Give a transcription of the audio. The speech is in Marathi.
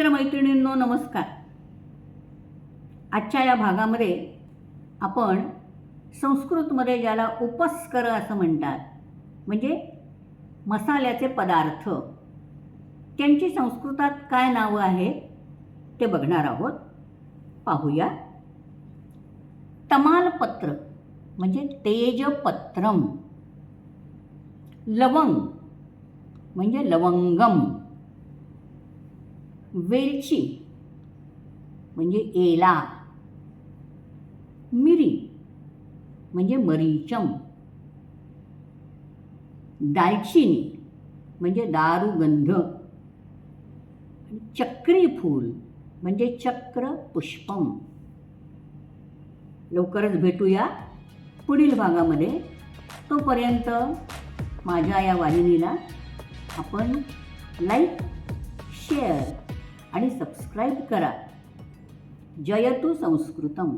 मित्रमैत्रिणींनो नमस्कार. आजच्या या भागामध्ये आपण संस्कृतमध्ये ज्याला उपस्कर असं म्हणतात म्हणजे मसाल्याचे पदार्थ त्यांची संस्कृतात काय नावं आहेत ते बघणार आहोत. पाहूया. तमालपत्र म्हणजे तेजपत्रम. लवंग म्हणजे लवंगम. वेलची म्हणजे एला मिरी म्हणजे मरीचम दालचिनी म्हणजे दारुगंध आणि चक्री फूल म्हणजे चक्र पुष्पम. लवकरच भेटूया पुढील भागामध्ये. तोपर्यंत माझ्या या वाहिनीला आपण लाईक शेअर आणि सबस्क्राईब करा. जयतु संस्कृतम.